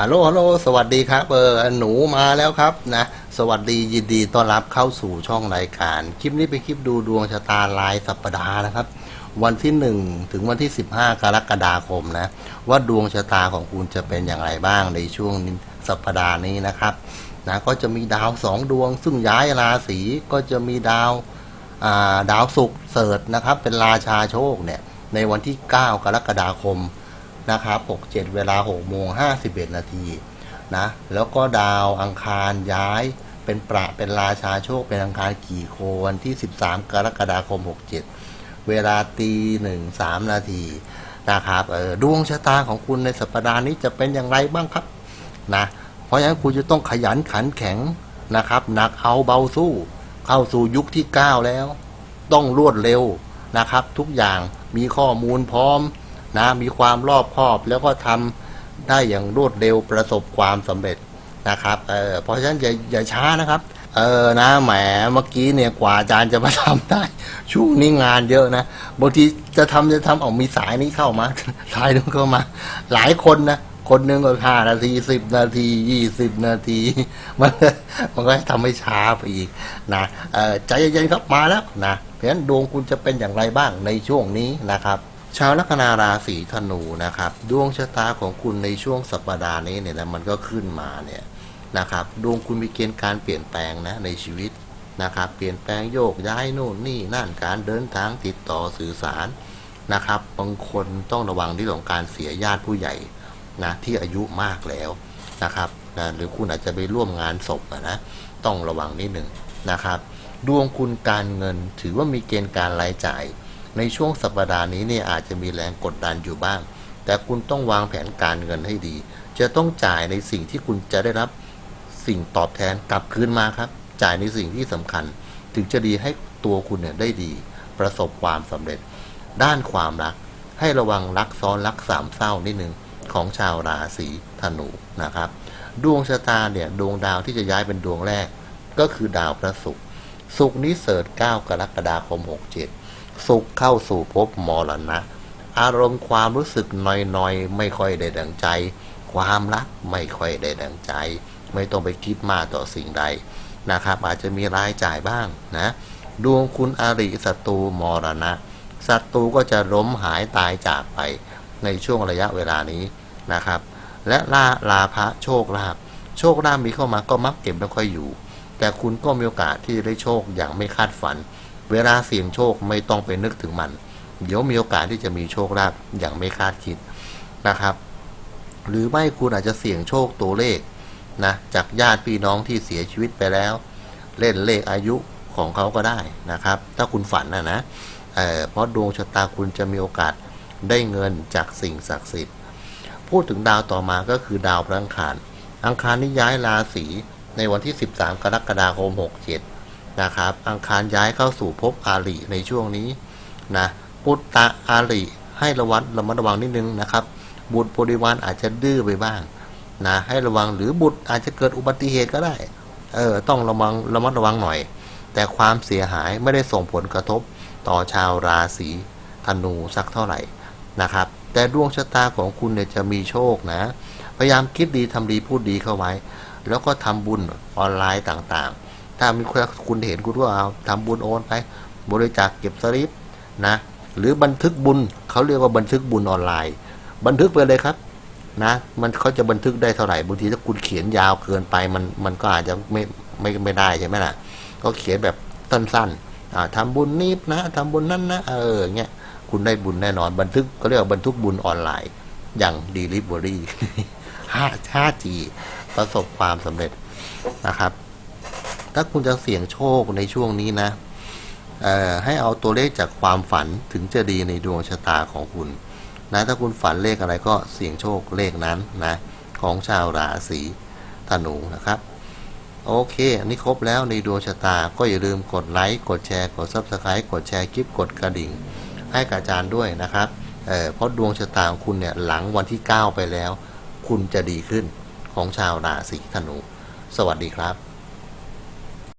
ฮัลโหลฮัลโหลสวัสดีครับเออหนูมาแล้วครับนะสวัสดียินดีต้อนรับเข้าสู่ช่องรายการ คลิปนี้เป็นคลิปดูดวงชะตารายสัปดาห์นะครับ วันที่ 1 ถึงวันที่ 15 กรกฎาคมนะ ว่าดวงชะตาของคุณจะเป็นอย่างไรบ้างในช่วงสัปดาห์นี้นะครับนะก็จะมีดาวสองดวง ซึ่งย้ายราศีก็จะมีดาวาดาวศุกร์เสริฐนะครับ เป็นราชาโชคเนี่ยในวันที่ 9 กรกฎาคม นะครับ67 เวลา6โมง51 นาทีนะ แล้วก็ดาวอังคารย้ายเป็นประเป็นราชาโชคเป็นอังคารกี่โควันที่ 13 กรกฎาคม 67 เวลาตีหนึ่งสามนาทีนะครับเออดวงชะตาของคุณในสัปดาห์นี้จะเป็นอย่างไรบ้างครับนะเพราะฉะนั้นคุณจะต้องขยันขันแข็งนะครับหนักเอาเบาสู้ เข้าสู่ยุคที่ 9 แล้ว ต้องรวดเร็วนะครับ ทุกอย่างมีข้อมูลพร้อม นะมีความรอบคอบแล้วก็ทำได้อย่างรวดเร็วประสบความสำเร็จนะครับเออเพราะฉะนั้นอย่าอย่าช้านะครับเออนะแหมเมื่อกี้เนี่ยกว่าอาจารย์จะมาทำได้ ช่วงนี้งานเยอะนะบางทีจะทำจะทำเอามีสายนี้เข้ามาสายนึงเข้ามา หลายคนนะคนหนึ่งก็ห้านาทีสิบนาทียี่สิบนาที มันมันก็ทำให้ช้าไปอีกนะเออใจเย็นๆครับมาแล้วนะเพราะฉะนั้นดวงคุณจะเป็นอย่างไรบ้างในช่วงนี้นะครับ ชาวลัคนาราศีธนูนะครับ ดวงชะตาของคุณในช่วงสัปดาห์นี้เนี่ยนะมันก็ขึ้นมาเนี่ยนะครับดวงคุณมีเกณฑ์การเปลี่ยนแปลงนะในชีวิตนะครับ เปลี่ยนแปลงโยกย้ายโน่นนี่นั่นการเดินทางติดต่อสื่อสารนะครับ บางคนต้องระวังที่ของการเสียญาติผู้ใหญ่นะที่อายุมากแล้วนะครับนะหรือคุณอาจจะไปร่วมงานศพนะต้องระวังนิดหนึ่งนะครับ ดวงคุณการเงินถือว่ามีเกณฑ์การรายจ่าย ในช่วงสัปดาห์นี้เนี่ยอาจจะมีแรงกดดันอยู่บ้าง แต่คุณต้องวางแผนการเงินให้ดี จะต้องจ่ายในสิ่งที่คุณจะได้รับสิ่งตอบแทนกลับคืนมาครับ จ่ายในสิ่งที่สำคัญ ถึงจะดีให้ตัวคุณเนี่ยได้ดี ประสบความสำเร็จ ด้านความรัก ให้ระวังรักซ้อนรักสามเศร้านิดนึงของชาวราศีธนูนะครับ ดวงชะตาเนี่ยดวงดาวที่จะย้ายเป็นดวงแรก ก็คือดาวพระศุกร์ศุกร์นี้เสริฐ9กรกฎาคม 67 สุขเข้าสู่ภพมรณะ อารมณ์ความรู้สึกนอยๆ ไม่ค่อยได้ดังใจ ความรักไม่ค่อยได้ดังใจ ไม่ต้องไปคิดมากต่อสิ่งใดนะครับ อาจจะมีรายจ่ายบ้างนะดวงคุณอริศัตรูมรณะศัตรูก็จะล้มหายตายจากไปในช่วงระยะเวลานี้นะครับ และลาลาภะโชคลาภโชคลาภมีเข้ามาก็มักเก็บไม่ค่อยอยู่ แต่คุณก็มีโอกาสที่จะได้โชคอย่างไม่คาดฝัน เวลาเสี่ยงโชคไม่ต้องไปนึกถึงมัน เดี๋ยวมีโอกาสที่จะมีโชคลาภอย่างไม่คาดคิดนะครับ หรือไม่คุณอาจจะเสี่ยงโชคตัวเลขนะจากญาติพี่น้องที่เสียชีวิตไปแล้ว เล่นเลขอายุของเขาก็ได้นะครับ ถ้าคุณฝันนะนะเเพราะดวงชะตาคุณจะมีโอกาสได้เงินจากสิ่งศักดิ์สิทธิ์ พูดถึงดาวต่อมาก็คือดาวพระอังคาร อังคารนี้ย้ายราศีในวันที่ 13 กรกฎาคม 67 นะครับ อังคารย้ายเข้าสู่ภพอาริในช่วงนี้นะปุตตะอาริให้ระวัดระมัดระวังนิดนึงนะครับ บุตรบริวารอาจจะดื้อไปบ้างนะให้ระวังหรือบุตรอาจจะเกิดอุบัติเหตุก็ได้เออต้องระวังระมัดระวังหน่อย แต่ความเสียหายไม่ได้ส่งผลกระทบต่อชาวราศีธนูสักเท่าไหร่นะครับ แต่ดวงชะตาของคุณเนี่ยจะมีโชคนะ พยายามคิดดีทำดีพูดดีเข้าไว้ แล้วก็ทำบุญออนไลน์ต่างๆ ถ้ามีคุณเห็นคุณก็เอาทำบุญโอนไป บริจาคเก็บสลิปนะ หรือบันทึกบุญเขาเรียกว่าบันทึกบุญออนไลน์ บันทึกไปเลยครับนะ มันเขาจะบันทึกได้เท่าไหร่บางทีถ้าคุณเขียนยาวเกินไปมันมันก็อาจจะไม่ไม่ไม่ได้ใช่ไหมล่ะ ก็เขียนแบบสั้นๆอ่าทำบุญนิดนะทำบุญนั่นนะเออเงี้ยคุณได้บุญแน่นอนบันทึกก็เรียกว่าบันทึกบุญออนไลน์ อย่าง Delivery 5 5G ประสบความสำเร็จนะครับ ถ้าคุณจะเสี่ยงโชคในช่วงนี้นะให้เอาตัวเลขจากความฝันถึงจะดีในดวงชะตาของคุณนะถ้าคุณฝันเลขอะไรก็เสี่ยงโชคเลขนั้นนะของชาวราศีธนูนะครับ โอเคอันนี้ครบแล้วในดวงชะตาก็อย่าลืมกดไลค์กดแชร์กด Subscribe กดแชร์คลิปกดกระดิ่ง ให้กับอาจารย์ด้วยนะครับเเพราะดวงชะตาของคุณเนี่ยหลังวันที่ 9 ไปแล้ว คุณจะดีขึ้นของชาวราศีธนู สวัสดีครับ